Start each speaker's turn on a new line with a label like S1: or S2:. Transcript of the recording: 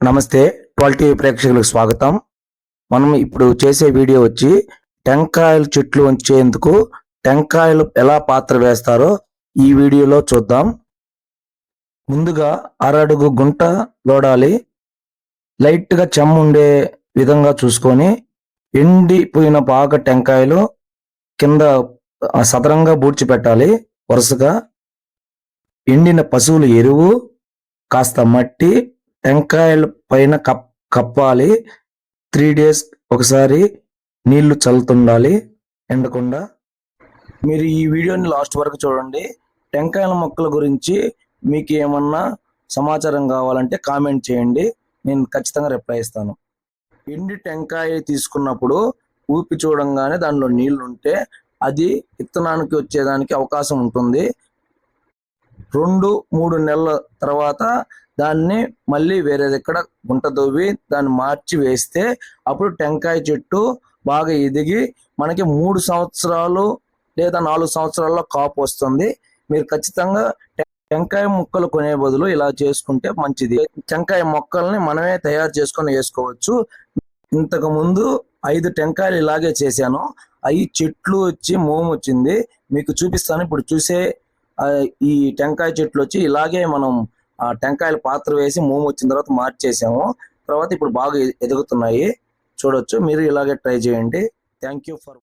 S1: నమస్తే ట్వల్టీ టీవీ ప్రేక్షకులకు స్వాగతం. మనం ఇప్పుడు చేసే వీడియో వచ్చి టెంకాయల చెట్లు ఉంచేందుకు టెంకాయలు ఎలా పాత్ర వేస్తారో ఈ వీడియోలో చూద్దాం. ముందుగా అరడుగు గుంట లోడాలి. లైట్గా చెమ్మ ఉండే విధంగా చూసుకొని ఎండిపోయిన బాగా టెంకాయలు కింద సదరంగా బూడ్చిపెట్టాలి. వరుసగా ఎండిన పశువుల ఎరువు కాస్త మట్టి టెంకాయల పైన కప్ కప్పాలి. త్రీ డేస్ ఒకసారి నీళ్ళు చల్లుతుండాలి. ఎండకుండా. మీరు ఈ వీడియోని లాస్ట్ వరకు చూడండి. టెంకాయల మొక్కల గురించి మీకు ఏమన్నా సమాచారం కావాలంటే కామెంట్ చేయండి. నేను ఖచ్చితంగా రిప్లై ఇస్తాను. ఎండి టెంకాయ తీసుకున్నప్పుడు ఊపి చూడంగానే దానిలో నీళ్ళు ఉంటే అది విత్తనానికి వచ్చేదానికి అవకాశం ఉంటుంది. రెండు మూడు నెలల తర్వాత దాన్ని మళ్ళీ వేరే దగ్గర గుంట దవ్వి దాన్ని మార్చి వేస్తే అప్పుడు టెంకాయ చెట్టు బాగా ఎదిగి మనకి మూడు సంవత్సరాలు లేదా నాలుగు సంవత్సరాల్లో కాపు వస్తుంది. మీరు ఖచ్చితంగా టెంకాయ ముక్కలు కొనే బదులు ఇలా చేసుకుంటే మంచిది. టెంకాయ మొక్కల్ని మనమే తయారు చేసుకొని వేసుకోవచ్చు. ఇంతకు ముందు ఐదు టెంకాయలు ఇలాగే చేశాను. అవి చెట్లు వచ్చి మోము వచ్చింది. మీకు చూపిస్తాను. ఇప్పుడు చూసే ఈ టెంకాయ చెట్లు వచ్చి ఇలాగే మనం టెంకాయలు పాత్ర వేసి మోము వచ్చిన తర్వాత మార్చేసాము. తర్వాత ఇప్పుడు బాగా ఎదుగుతున్నాయి. చూడొచ్చు. మీరు ఇలాగే ట్రై చేయండి. Thank you for